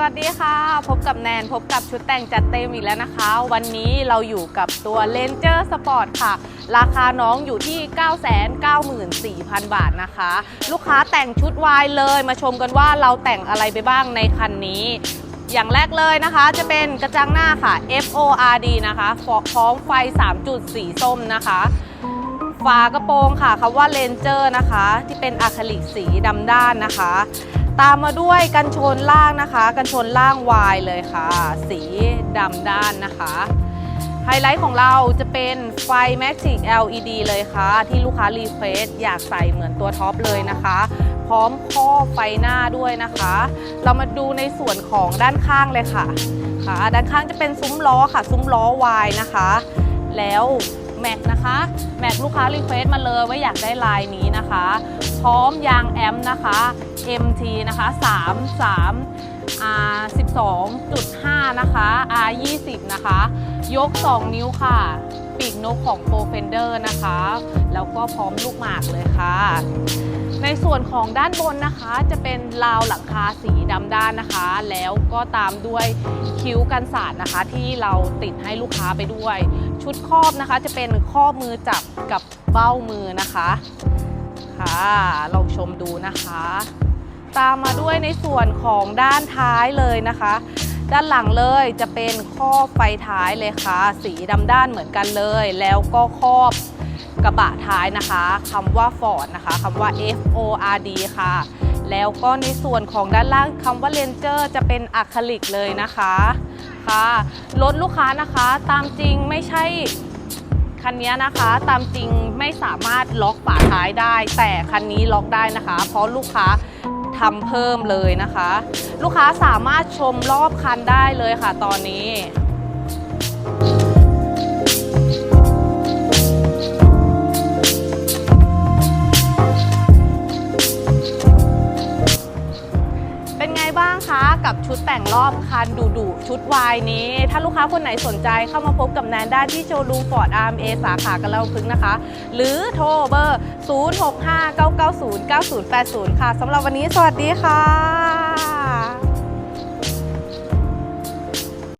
สวัสดีค่ะ พบกับแนนพบกับชุดแต่งจัดเต็มอีกแล้วนะคะ วันนี้เราอยู่กับตัว Ranger Sport ค่ะ ราคาน้องอยู่ที่ 994,000 บาทนะคะ ลูกค้าแต่งชุดวายเลยมาชมกันว่าเราแต่งอะไรไปบ้างในคันนี้ อย่างแรกเลยนะคะจะเป็นกระจังหน้าค่ะ FORD นะคะพร้อมไฟ 3 จุดสีส้มนะคะฝากระโปรงค่ะคำว่าเลนเจอร์นะคะ ที่เป็นอะคริลิกสีดำด้านนะคะ ตามมาด้วยกันชนล่างนะคะ กันชนล่างวายเลยค่ะ สีดำด้านนะคะไฮไลท์ของเราจะเป็นไฟ Magic LED เลยค่ะ ที่ลูกค้ารีเควสอยากใส่เหมือนตัวท็อปเลยนะคะ พร้อมครอไฟหน้าด้วยนะคะ เรามาดูในส่วนของด้านข้างเลยค่ะค่ะ ด้านข้างจะเป็นซุ้มล้อค่ะ ซุ้มล้อวายนะคะ แล้วแม็กนะคะ แม็กลูกค้ารีเควสมาเลยว่าอยากได้ลายนี้นะคะ พร้อมยางแอมนะคะ MT นะคะ 3 3 R 12.5 นะคะ R 20นะคะ ยก 2 นิ้วค่ะ ปีกนกของ Pro Fender นะคะ แล้วก็พร้อมลูกหมากเลยค่ะ ในส่วนของด้านบนนะคะจะเป็นราวหลังคาสีดำด้านนะคะ แล้วก็ตามด้วยคิ้วกันสาดนะคะ ที่เราติดให้ลูกค้าไปด้วย ชุดครอบนะคะ จะเป็นข้อมือจับกับเบ้ามือนะคะค่ะลองชมดูนะคะ ตามมาด้วยในส่วนของด้านท้ายเลยนะคะ ด้านหลังเลยจะเป็นครอบไฟท้ายเลยค่ะ สีดำด้านเหมือนกันเลย แล้วก็ครอบกระบะท้ายนะคะคำว่า Ford นะคะคำว่า F O R D ค่ะ แล้วก็ในส่วนของด้านล่างคำว่า Ranger จะเป็นอะคริลิกเลยนะคะค่ะรถลูกค้านะคะตามจริงไม่ใช่คันนี้นะคะตามจริงไม่สามารถล็อกฝาท้ายได้ แต่คันนี้ล็อกได้นะคะ เพราะลูกค้า ทำเพิ่มเลยนะคะ ลูกค้าสามารถชมรอบคันได้เลยค่ะตอนนี้ ไงบ้างคะกับชุดแต่งรอบคันดูดูชุดวายนี้ ถ้าลูกค้าคนไหนสนใจเข้ามาพบกับแนนได้ที่โชว์รูมฟอร์ดอาร์เอสาขากันแล้วพึงนะคะ หรือโทรเบอร์ 0659909080 ค่ะสำหรับวันนี้สวัสดีค่ะ